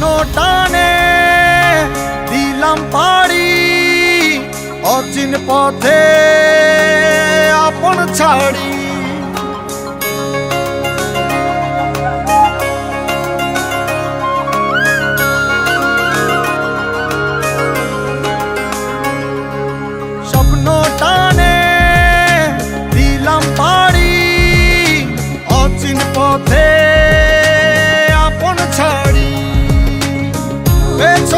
শূন্য টানে দিলাম পাড়ি অচিন পথে আপন ছাড়ি। স্বপ্ন টানে দিলাম পাড়ি অচিন পথে It's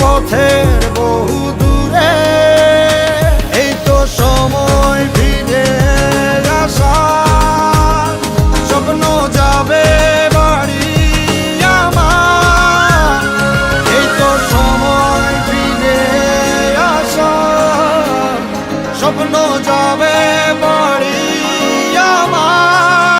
পথের বহু দূরে, এই তো সময় ফিরে আসার। স্বপ্ন যাবে বাড়ি আমার। এই তো সময় ফিরে আসার। স্বপ্ন